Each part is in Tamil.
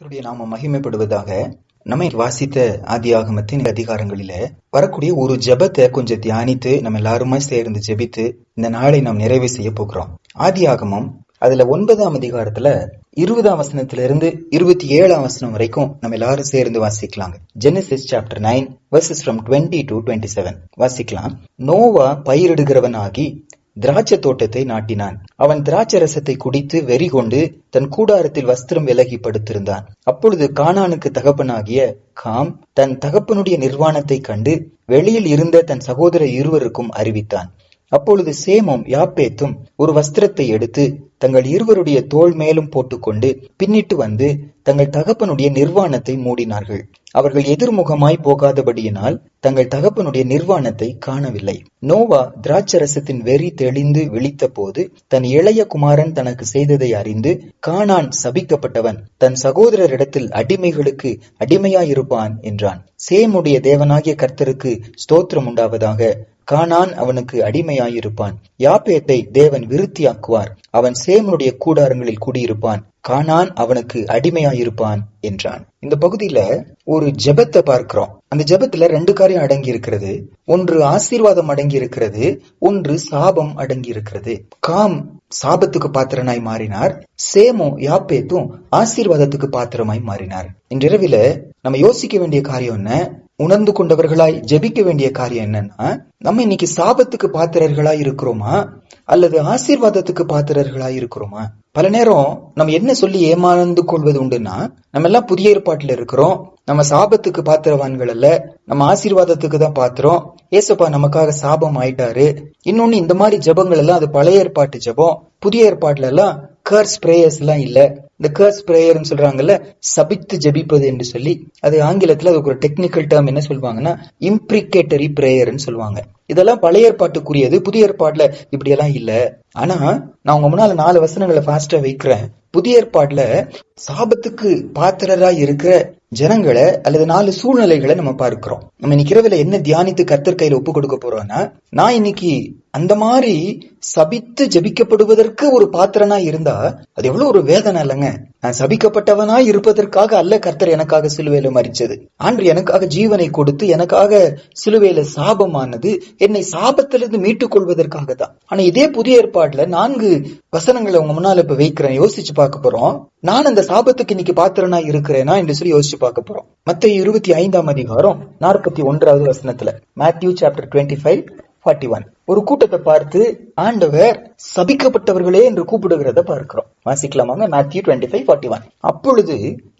கர்த்தருடைய நாம மகிமைப்படுவதாக நம்ம வாசித்த ஆதியாகமத்தின் அதிகாரங்களில வரக்கூடிய ஒரு ஜெபத்தை கொஞ்சம் தியானித்து நம்ம எல்லாருமே சேர்ந்து ஜெபித்து இந்த நாளை நாம் நிறைவு செய்ய போகிறோம். ஆதியாகமம் அதுல ஒன்பதாம் அதிகாரத்துல இருபதாம் வசனத்துல இருந்து இருபத்தி ஏழாம் வசனம் வரைக்கும் நம்ம எல்லாரும் சேர்ந்து வாசிக்கலாங்க. Genesis chapter nine verses from twenty to twenty seven வாசிக்கலாம். நோவா பயிரிடுகிறவனாகி திராட்சை தோட்டத்தை நாட்டினான். அவன் திராட்சை ரசத்தை குடித்து வெறி கொண்டு தன் கூடாரத்தில் வஸ்திரம் விலகி படுத்திருந்தான். அப்பொழுது கானானுக்கு தகப்பனாகிய காம் தன் தகப்பனுடைய நிர்வாணத்தை கண்டு வெளியில் இருந்த தன் சகோதர இருவருக்கும் அறிவித்தான். அப்பொழுது சேமும் யாப்பேத்தும் ஒரு வஸ்திரத்தை எடுத்து தங்கள் இருவருடைய தோள் மேலும் போட்டுக்கொண்டு பின்னிட்டு வந்து தங்கள் தகப்பனுடைய நிர்வாணத்தை மூடினார்கள். அவர்கள் எதிர்முகமாய் போகாதபடியினால் தங்கள் தகப்பனுடைய நிர்வாணத்தை காணவில்லை. நோவா திராட்சரசத்தின் வெறி தெளிந்து விழித்த போது தன் இளைய குமாரன் தனக்கு செய்ததை அறிந்து காணான் சபிக்கப்பட்டவன் தன் சகோதரரிடத்தில் அடிமைகளுக்கு அடிமையாயிருப்பான் என்றான். சேமுடைய தேவனாகிய கர்த்தருக்கு ஸ்தோத்திரம் உண்டாவதாக கானான் அவனுக்கு அடிமையாயிருப்பான். யாப்பேத்தை தேவன் விருத்தியாக்குவார். அவன் சேமனுடைய கூடாரங்களில் குடியிருப்பான். கானான் அவனுக்கு அடிமையாயிருப்பான் என்றான். இந்த பகுதியில ஒரு ஜெபத்தை பார்க்கிறோம். அந்த ஜெபத்துல ரெண்டு காரியம் அடங்கி இருக்கிறது ஒன்று ஆசீர்வாதம் அடங்கி இருக்கிறது ஒன்று சாபம் அடங்கி இருக்கிறது காம் சாபத்துக்கு பாத்திரனாய் மாறினார். சேமோ யாப்பேத்தும் ஆசீர்வாதத்துக்கு பாத்திரமாய் மாறினார். இன்றிரவில நம்ம யோசிக்க வேண்டிய காரியம் என்ன? உணர்ந்து கொண்டவர்களாய் ஜெபிக்க வேண்டிய காரியம் என்னன்னா நம்ம இன்னைக்கு சாபத்துக்கு பாத்திரர்களா இருக்கிறோமா? அல்லது ஆசீர்வாதத்துக்கு பாத்திரர்களா இருக்கிறோமா? பல நேரம் நம்ம என்ன சொல்லி ஏமாந்து கொள்வது உண்டுன்னா நம்ம எல்லாம் புதிய ஏற்பாட்டில் இருக்கிறோம். நம்ம சாபத்துக்கு பாத்திரவான்கள் அல்ல. நம்ம ஆசீர்வாதத்துக்கு தான் பாத்திரம். ஏசப்பா நமக்காக சாபம் ஆயிட்டாரு. இன்னொன்னு இந்த மாதிரி ஜபங்கள் எல்லாம் அது பழைய ஏற்பாட்டு ஜபம். புதிய ஏற்பாட்டுல எல்லாம் கர்ஸ் பிரேயர்ஸ் எல்லாம் இல்லை. இந்த கர்ஸ் பிரேயர்னு சொல்றாங்கல்ல சபித்து ஜபிப்பது என்று சொல்லி அது ஆங்கிலத்துல அதுக்கு ஒரு டெக்னிக்கல் டேர்ம் என்ன சொல்லுவாங்கன்னா இம்ப்ரிகேட்டரி பிரேயர்னு சொல்லுவாங்க. இதெல்லாம் பழைய ஏற்பாட்டுக்குரியது புதிய ஏற்பாட்டுல இப்படி எல்லாம் இல்ல. ஆனா நான் உங்க முன்னால நாலு வசனங்களை ஃபாஸ்டா வைக்கிறேன். புதிய ஏற்பாட்டுல சாபத்துக்கு பாத்திரரா இருக்கிற ஜனங்களை அல்லது நாலு சூழ்நிலைகளை நம்ம பார்க்கிறோம். நம்ம இன்னைக்கு இரவுல என்ன தியானித்து கர்த்தர் கையில ஒப்பு கொடுக்க போறோம்னா நான் இன்னைக்கு அந்த மாதிரி சபித்து ஜபிக்கப்படுவதற்கு ஒரு பாத்திரனா இருந்தா அது எவ்வளவு ஒரு வேதனை இல்லைங்க. நான் சபிக்கப்பட்டவனா இருப்பதற்காக அல்ல கர்த்தர் எனக்காக சிலுவையில மறிச்சது ஆண்டு எனக்காக ஜீவனை கொடுத்து எனக்காக சிலுவையில சாபமானது என்னை சாபத்திலிருந்து மீட்டுக் கொள்வதற்காக தான் ஆனா இதே புதிய ஏற்பாடுல நான்கு வசனங்களை உங்க முன்னால இப்ப வைக்கிறேன். யோசிச்சு பார்க்க போறோம். நான் அந்த சாபத்துக்கு இன்னைக்கு பாத்திரனா இருக்கிறேனா என்று சொல்லி யோசிச்சு பார்க்க போறோம். மத்திய இருபத்தி ஐந்தாம் அதிகாரம் நாற்பத்தி ஒன்றாவது வசனத்துல. Matthew chapter twenty five forty one. ஒரு கூட்டத்தை பார்த்து ஆண்டவர் சபிக்கப்பட்டவர்களே என்று கூப்பிடுகிறத பார்க்கிறோம். வாசிக்கலாமாங்க Matthew twenty five forty one அப்பொழுது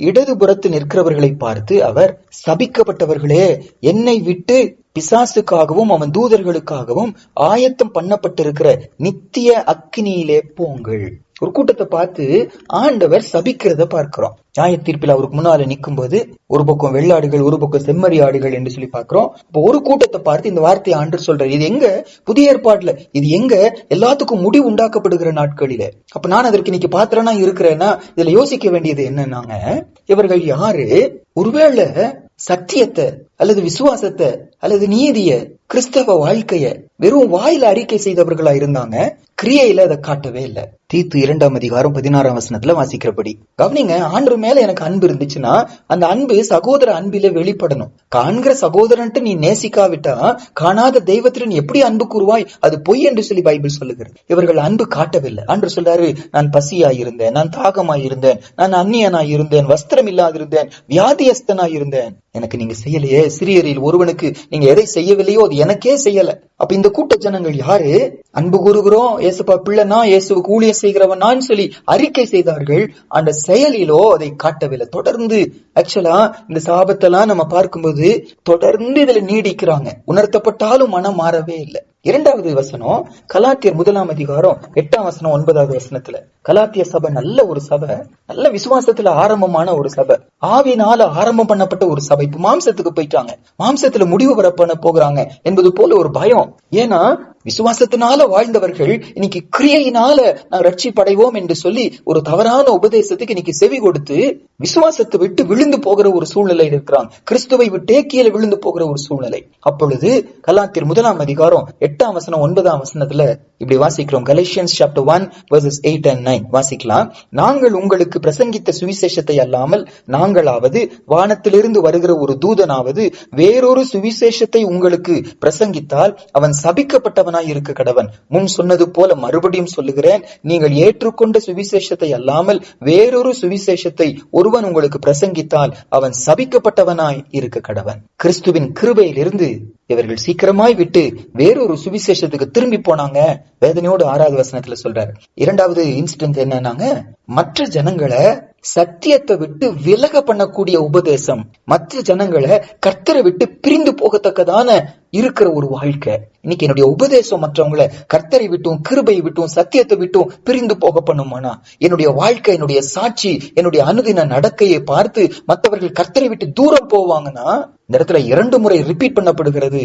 இடதுபுறத்து நிற்கிறவர்களை பார்த்து அவர் சபிக்கப்பட்டவர்களே என்னை விட்டு பிசாசுக்காகவும் அவன் தூதர்களுக்காகவும் ஆயத்தம் பண்ணப்பட்டிருக்கிற நித்திய அக்னியிலே போங்கள். ஒரு கூட்டத்தை பார்த்து ஆண்டவர் சபிக்கிறத பார்க்கிறோம். நியாய தீர்ப்பில் அவருக்கு முன்னால நிற்கும் போது ஒரு பக்கம் வெள்ளாடுகள் ஒரு பக்கம் செம்மறி ஆடுகள் என்று சொல்லி பாக்குறோம் இப்போ ஒரு கூட்டத்தை பார்த்து இந்த வார்த்தையை ஆண்டு சொல்றாரு. இது எங்க? புதிய ஏற்பாடுல இது எங்க? எல்லாத்துக்கும் முடிவு உண்டாக்கப்படுகிற நாட்களில. அப்ப நான் அதற்கு இன்னைக்கு பாத்திரனா இருக்கிறேன்னா இதுல யோசிக்க வேண்டியது என்னன்னாங்க? இவர்கள் யாரு? ஒருவேளை சத்தியத்தை அல்லது விசுவாசத்தை அல்லது நீதிய கிறிஸ்தவ வாழ்க்கைய வெறும் வாயில அறிக்கை செய்தவர்களா இருந்தாங்க கிரியையில அதை காட்டவே இல்லை. தீத்து இரண்டாம் அதிகாரம் பதினாறாம் வசனத்துல வாசிக்கிறபடி. கவனிங்க ஆண்டு மேல எனக்கு அன்பு இருந்துச்சுன்னா அந்த அன்பு சகோதர அன்பில வெளிப்படணும். காண்கிற சகோதரன்ட்டு நீ நேசிக்காவிட்டா காணாத தெய்வத்துல நீ எப்படி அன்பு கூறுவாய்? அது பொய் என்று சொல்லி பைபிள் சொல்லுகிறது. இவர்கள் அன்பு காட்டவில்லை. அன்று சொல்றாரு நான் பசியாயிருந்தேன் நான் தாகமாயிருந்தேன் நான் அந்நியனாய் இருந்தேன் வஸ்திரம் இல்லாதிருந்தேன் வியாதியஸ்தனாய் இருந்தேன் எனக்கு நீங்க செய்யலையே சிறியரில் ஒருவனுக்கு நீங்க எதை செய்யவில்லையோ அது எனக்கே செய்யல. அப்ப இந்த கூட்ட ஜனங்கள் யாரு? அன்பு கூறுகிறோம் இயேசுப்பா பிள்ளைனா இயேசுவுக்கு ஊழிய செய்கிறவனான்னு சொல்லி அறிக்கை செய்தார்கள். அந்த செயலிலோ அதை காட்டவில்லை. தொடர்ந்து ஆக்சுவலா இந்த சாபத்தெல்லாம் நம்ம பார்க்கும்போது தொடர்ந்து இதுல நீடிக்கிறாங்க. உணர்த்தப்பட்டாலும் மனம் மாறவே இல்லை. இரண்டாவது வசனம் கலாத்தியர் முதலாம் அதிகாரம் எட்டாம் வசனம் ஒன்பதாவது வசனத்துல. கலாத்திய சபை நல்ல ஒரு சபை நல்ல விசுவாசத்துல ஆரம்பமான ஒரு சபை. ஆவினால ஆரம்பம் பண்ணப்பட்ட ஒரு சபை. இப்ப மாம்சத்துக்கு போயிட்டாங்க. மாம்சத்துல முடிவு வர பண்ண போகிறாங்க என்பது போல ஒரு பயம். ஏன்னா விசுவாசத்தினால வாழ்ந்தவர்கள் இன்னைக்கு கிரியையினால நான் ரட்சிப்படைவோம் என்று சொல்லி ஒரு தவறான உபதேசத்துக்கு இன்னைக்கு செவி கொடுத்து விசுவாசத்தை விட்டு விழுந்து போகிற ஒரு சூழ்நிலை இருக்கிறாங்க கிறிஸ்துவை விட்டே கீழே விழுந்து போகிற ஒரு சூழ்நிலை. அப்பொழுது கலாத்தியர் முதலாம் அதிகாரம் எட்டாம் வசனம் ஒன்பதாம் வசனத்துல இப்படி வாசிக்கிறோம். Galatians chapter one verses eight and nine வாசிக்கலாம். நாங்கள் உங்களுக்கு பிரசங்கித்த சுவிசேஷத்தை அல்லாமல் நாங்களாவது வானத்திலிருந்து வருகிற ஒரு தூதனாவது வேறொரு சுவிசேஷத்தை உங்களுக்கு பிரசங்கித்தால் அவன் சபிக்கப்பட்டவன் இருக்க கடவன் முன் சொன்னது போல மறுபடியும் சொல்லுகிறேன். நீங்கள் ஏற்றுக்கொண்ட சுவிசேஷத்தை அல்லாமல் வேறொரு சுவிசேஷத்தை ஒருவன் உங்களுக்கு பிரசங்கித்தால் அவன் சபிக்கப்பட்டவனாய் இருக்க கடவன் கிறிஸ்துவின் கிருபையிலிருந்து இவர்கள் சீக்கிரமாய் விட்டு வேறொரு சுவிசேஷத்துக்கு திரும்பி போனாங்க. வேதனையோடு ஆறாவது வசனத்துல சொல்றாரு. இரண்டாவது இன்சிடென்ட் என்னன்னாங்க? மற்ற ஜனங்களை சத்தியத்தை விட்டு விலக பண்ணக்கூடிய உபதேசம் மற்ற ஜனங்களை கர்த்தரை விட்டு பிரிந்து போகத்தக்கதான இருக்கிற ஒரு வாழ்க்கை. இன்னைக்கு என்னுடைய உபதேசம் மற்றவங்களை கர்த்தரை விட்டும் கிருபை விட்டும் சத்தியத்தை விட்டும் பிரிந்து போக பண்ணுமானா? என்னுடைய வாழ்க்கை என்னுடைய சாட்சி என்னுடைய அனுதின நடக்கையை பார்த்து மற்றவர்கள் கர்த்தரை விட்டு தூரம் போவாங்கன்னா இந்த இடத்துல இரண்டு முறை ரிப்பீட் பண்ணப்படுகிறது.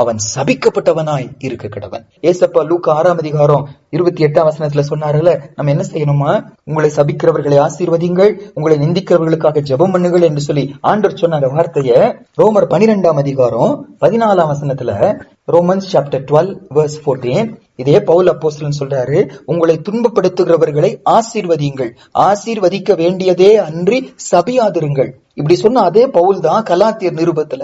அவன் சபிக்கப்பட்டவனாய் இருக்க கடவன். ஏசப்பா லூக்க ஆறாம் அதிகாரம் இருபத்தி எட்டாம் வசனத்துல சொன்னாருல நம்ம என்ன செய்யணுமா? உங்களை சபிக்கிறவர்களை ஆசீர்வதிங்கள் உங்களை நிந்திக்கிறவர்களுக்காக ஜெபம் பண்ணுங்கள் என்று சொல்லி ஆண்டர் சொன்ன அந்த வார்த்தைய ரோமர் பனிரெண்டாம் அதிகாரம் பதினாலாம் வசனத்துல Romans chapter twelve verse fourteen இதே பவுல் அப்போஸ்லன் சொல்றாரு உங்களை துன்பப்படுத்துகிறவர்களை ஆசீர்வதியுங்கள். ஆசீர்வதிக்க வேண்டியதே அன்றி சபியாதிருங்கள். இப்படி சொன்ன அதே பவுல் தான் கலாத்தியர் நிருபத்துல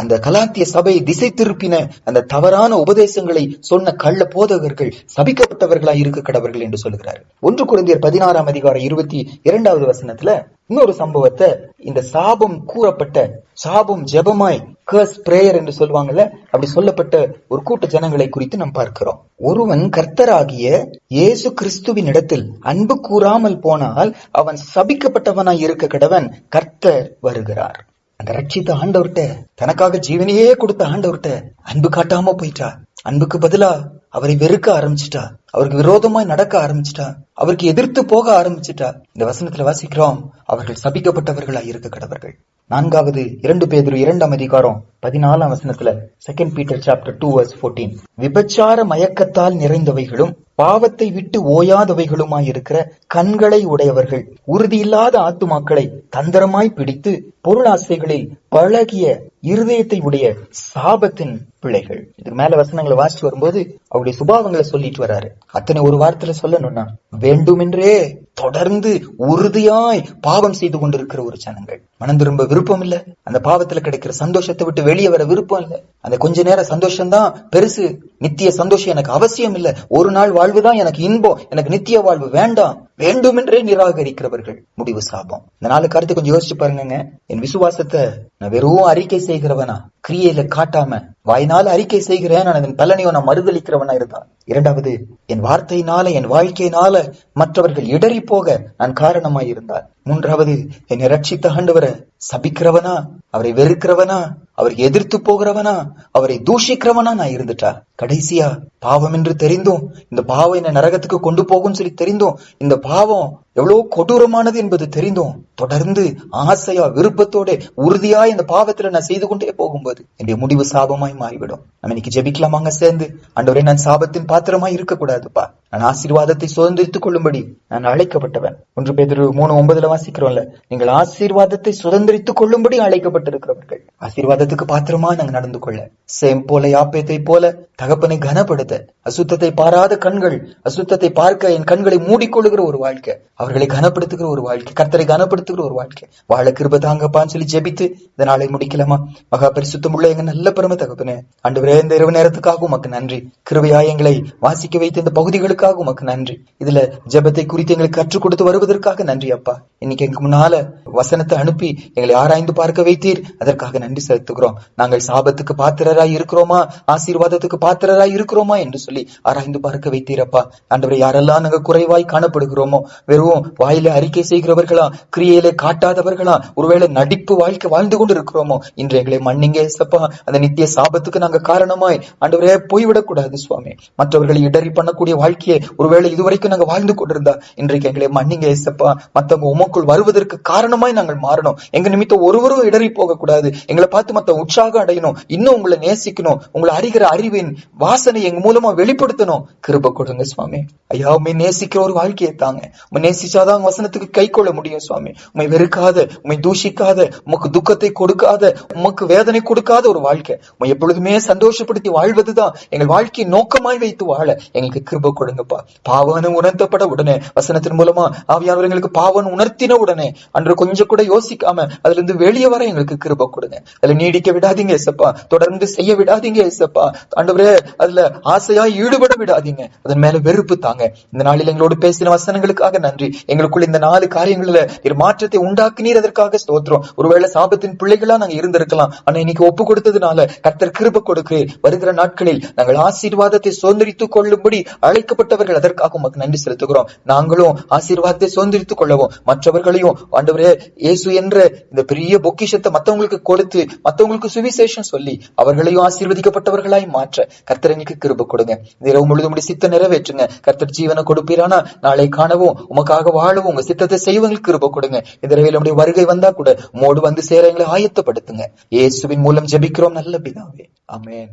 அந்த கலாத்திய சபையை திசை திருப்பின அந்த தவறான உபதேசங்களை சொன்ன கள்ள போதகர்கள் சபிக்கப்பட்டவர்களாய் இருக்க கடவர்கள் என்று சொல்லுகிறார் ஒன்று குழந்தையர் பதினாறாம் அதிகாரம் இருபத்தி இரண்டாவது வசனத்துல இன்னொரு சம்பவத்தை இந்த சாபம் கூறப்பட்ட சாபம் ஜெபமாய் கர்ஸ் பிரேயர் என்று சொல்லுவாங்கல்ல அப்படி சொல்லப்பட்ட ஒரு கூட்ட ஜனங்களை குறித்து நாம் பார்க்கிறோம். ஒருவன் கர்த்தராகிய இயேசு கிறிஸ்துவின் இடத்தில் அன்பு கூறாமல் போனால் அவன் சபிக்கப்பட்டவனாய் இருக்க கடவன் கர்த்தர் வருகிறார். அந்த ரட்சித்த ஆண்டவர்கிட்ட தனக்காக ஜீவனையே கொடுத்த ஆண்டவர்கிட்ட அன்பு காட்டாம போயிட்டா. அன்புக்கு பதிலா அவரை வெறுக்க ஆரம்பிச்சிட்டா. அவருக்கு விரோதமாய் நடக்க ஆரம்பிச்சிட்டா. அவருக்கு எதிர்த்து போக ஆரம்பிச்சிட்டா. இந்த வசனத்துல வாசிக்கிறோம் அவர்கள் சபிக்கப்பட்டவர்களாய் இருக்க கடவர்கள். நான்காவது இரண்டு பேதர் இரண்டாம் அதிகாரம் பதினாலாம் வசனத்துல second Peter chapter two verse fourteen விபச்சார மயக்கத்தால் நிறைந்தவைகளும் பாவத்தை விட்டு ஓயாதவைகளுமாய் இருக்கிற கண்களை உடையவர்கள் உறுதியில்லாத ஆத்துமாக்களை தந்திரமாய் பிடித்து பொருளாசைகளில் பழகிய இருதயத்தை உடைய சாபத்தின் பிள்ளைகள் இதுக்கு மேல வசனங்களை வாசிச்சு வரும்போது அவருடைய சுபாவங்களை சொல்லிட்டு வராரு. அத்தனை ஒரு வாரத்துல சொல்லணும்னா வேண்டுமென்றே தொடர்ந்து உறுதியாய் பாவம் செய்து கொண்டிருக்கிற ஒரு ஜனங்கள். மனம் திரும்ப விருப்பம் இல்ல. அந்த பாவத்துல கிடைக்கிற சந்தோஷத்தை விட்டு வெளியே வர விருப்பம் இல்ல. அந்த கொஞ்ச நேரம் சந்தோஷம் தான் பெருசு. நித்திய சந்தோஷம் எனக்கு அவசியம் இல்ல. ஒரு நாள் வாழ்வுதான் எனக்கு இன்பம். எனக்கு நித்திய வாழ்வு வேண்டாம். வேண்டுமென்றே நிராகரிக்கிறவர்கள். முடிவு சாபம். இந்த நாலு கருத்தை கொஞ்சம் யோசிச்சு பாருங்க என் விசுவாசத்தை நான் வெறும் அறிக்கை செய்கிறவனா. கிரியையில காட்டாம வாய்னால அறிக்கை செய்கிறேன். நான் அதன் பலனையோ நான் மறுதளிக்கிறவனா இருந்தான். இரண்டாவது என் வார்த்தையினால என் வாழ்க்கையினால மற்றவர்கள் இடறி போக நான் காரணமாயிருந்தார். மூன்றாவது என்னை ரட்சித்த ஆண்டவரை சபிக்கிறவனா அவரை வெறுக்கிறவனா அவர் எதிர்த்து போகிறவனா? அவரை தூஷிக்கிறவனா நான் இருந்துட்டா? கடைசியா பாவம் என்று தெரிந்தும் இந்த பாவம் என்ன நரகத்துக்கு கொண்டு போகும் சொல்லி தெரிந்தும் இந்த பாவம் எவ்வளவு கொடூரமானது என்பது தெரிந்தும் தொடர்ந்து ஆசையா விருப்பத்தோட உறுதியா இந்த பாவத்துல நான் செய்து கொண்டே போகும்போது என்னுடைய முடிவு சாபமாய் மாறிவிடும். நம்ம இன்னைக்கு ஜெபிக்கலாமாங்க சேர்ந்து? அண்டவரே நான் சாபத்தின் பாத்திரமாய் இருக்கக்கூடாதுப்பா. நான் ஆசீர்வாதத்தை சுதந்திரித்துக் கொள்ளும்படி நான் அழைக்கப்பட்டவன். ஒன்று பேர் மூணு ஒன்பதுல வாசிக்கிறோம்ல நீங்கள் ஆசீர்வாதத்தை சுதந்திரித்துக் கொள்ளும்படி அழைக்கப்பட்டிருக்கிறவர்கள். ஆசீர்வாதத்தை ஆசீர்வாதத்துக்கு பாத்திரமா நாங்க நடந்து கொள்ள. சேம் போல யாப்பேத்தை போல தகப்பனை கனப்படுத்த. அசுத்தத்தை பாராத கண்கள் அசுத்தத்தை பார்க்க என் கண்களை மூடிக்கொள்ளுகிற ஒரு வாழ்க்கை. அவர்களை கனப்படுத்துகிற ஒரு வாழ்க்கை. கர்த்தரை கனப்படுத்துகிற ஒரு வாழ்க்கை. வாழ கிருப தாங்கப்பான்னு சொல்லி ஜெபித்து இந்த நாளை முடிக்கலாமா? மகா பரிசுத்தம் உள்ள எங்க நல்ல பெருமை தகப்பனே ஆண்டவரே இந்த இரவு நேரத்துக்காக உமக்கு நன்றி. கிருபையா எங்களை வாசிக்க வைத்த இந்த பகுதிகளுக்காக உமக்கு நன்றி. இதுல ஜெபத்தை குறித்து எங்களுக்கு கற்றுக் கொடுத்து வருவதற்காக நன்றி அப்பா. இன்னைக்கு எங்களுக்கு முன்னால வசனத்தை அனுப்பி எங்களை ஆராய்ந்து பார்க்க வைத்தீர். அதற்காக நன்றி செலுத்துகிறோம். நாங்கள் சாபத்துக்கு பாத்திரராய் இருக்கிறோமா? ஆசீர்வாதத்துக்கு பாத்திரராய் இருக்கிறோமா? என்று சொல்லி ஆராய்ந்து பார்க்க வைத்தீரப்பா. ஆண்டவரை யாரெல்லாம் நாங்க குறைவாய் காணப்படுகிறோமோ வெறும் வாயில அறிக்கை செய்கிறவர்களா கிரியையில காட்டாதவர்களா ஒருவேளை நடிப்பு வாழ்க்கை வாழ்ந்து கொண்டு இருக்கிறோமோ இன்று எங்களை மன்னிங்க ஏசப்பா. அந்த நித்திய சாபத்துக்கு நாங்க காரணமாய் ஆண்டவரே போய்விடக்கூடாது சுவாமி. மற்றவர்களை இடறி பண்ணக்கூடிய வாழ்க்கையை ஒருவேளை இதுவரைக்கும் நாங்க வாழ்ந்து கொண்டிருந்தா இன்றைக்கு எங்களை மன்னிங்க ஏசப்பா. மத்தவங்க உமக்குள் வருவதற்கு காரணமாய் நாங்கள் மாறணும். எங்க நிமித்தம் ஒருவரும் இடறி போக கூடாது எங்களை பார்த்து மத்த ஒருத்தன் உற்சாகம் அடையணும் இன்னும் உங்களை நேசிக்கணும் உங்களை அறிகிற அறிவின் வாசனை எங்க மூலமா வெளிப்படுத்தணும். கிருப கொடுங்க சுவாமி. ஐயா உண்மை நேசிக்கிற ஒரு வாழ்க்கையை தாங்க. உண்மை நேசிச்சாதான் வசனத்துக்கு கை கொள்ள முடியும் சுவாமி. உண்மை வெறுக்காத உண்மை தூஷிக்காத உமக்கு துக்கத்தை கொடுக்காத உமக்கு வேதனை கொடுக்காத ஒரு வாழ்க்கை. உண்மை எப்பொழுதுமே சந்தோஷப்படுத்தி வாழ்வதுதான். எங்கள் வாழ்க்கையை நோக்கமாய் வைத்து வாழ எங்களுக்கு கிருப கொடுங்கப்பா. பாவன உணர்த்தப்பட உடனே வசனத்தின் மூலமா ஆவியானவர் எங்களுக்கு பாவன் உணர்த்தின உடனே அன்று கொஞ்சம் கூட யோசிக்காம அதுல இருந்து வெளியே வர எங்களுக்கு கிருப கொடுங்க. அதுல நீ நீடிக்க விடாதீங்க ஏசப்பா. தொடர்ந்து செய்ய விடாதீங்க ஏசப்பா. ஆண்டவரே அதுல ஆசையா ஈடுபட விடாதீங்க. அதன் மேல வெறுப்பு தாங்க. இந்த நாளில் எங்களோடு பேசின வசனங்களுக்காக நன்றி. எங்களுக்குள் இந்த நாலு காரியங்கள்ல ஒரு மாற்றத்தை உண்டாக்குனீர் அதற்காக ஸ்தோத்திரம். ஒருவேளை சாபத்தின் பிள்ளைகளா நாங்க இருந்திருக்கலாம். ஆனா இன்னைக்கு ஒப்பு கொடுத்ததுனால கர்த்தர் கிருப கொடுக்கிறேன் வருகிற நாட்களில் நாங்கள் ஆசீர்வாதத்தை சுதந்திரித்துக் கொள்ளும்படி அழைக்கப்பட்டவர்கள் அதற்காக உமக்கு நன்றி செலுத்துகிறோம். நாங்களும் ஆசீர்வாதத்தை சுதந்திரித்துக் கொள்ளவும் மற்றவர்களையும் ஆண்டவரே இயேசு என்ற இந்த பெரிய பொக்கிஷத்தை மத்தவங்களுக்கு கொடுத்து மத்த மற்றவங்களுக்கு சுவிசேஷம் சொல்லி அவர்களையும் ஆசீர்வதிக்கப்பட்டவர்களாய் மாற்ற கர்த்தர் எங்களுக்கு கிருப கொடுங்க. இந்த இரவு முழுதும் சித்த நிறைவேற்றுங்க. கர்த்தர் ஜீவனை கொடுப்பீரானா? நாளை காணவும் உமக்காக வாழவும். உங்க சித்தத்தை செய்வங்களுக்கு கிருப கொடுங்க. இந்த இரவில் நம்முடைய வருகை வந்தா கூட மோடு வந்து சேர எங்களை ஆயத்தப்படுத்துங்க. இயேசுவின் மூலம் ஜெபிக்கிறோம். நல்ல பிதாவே. அமேன்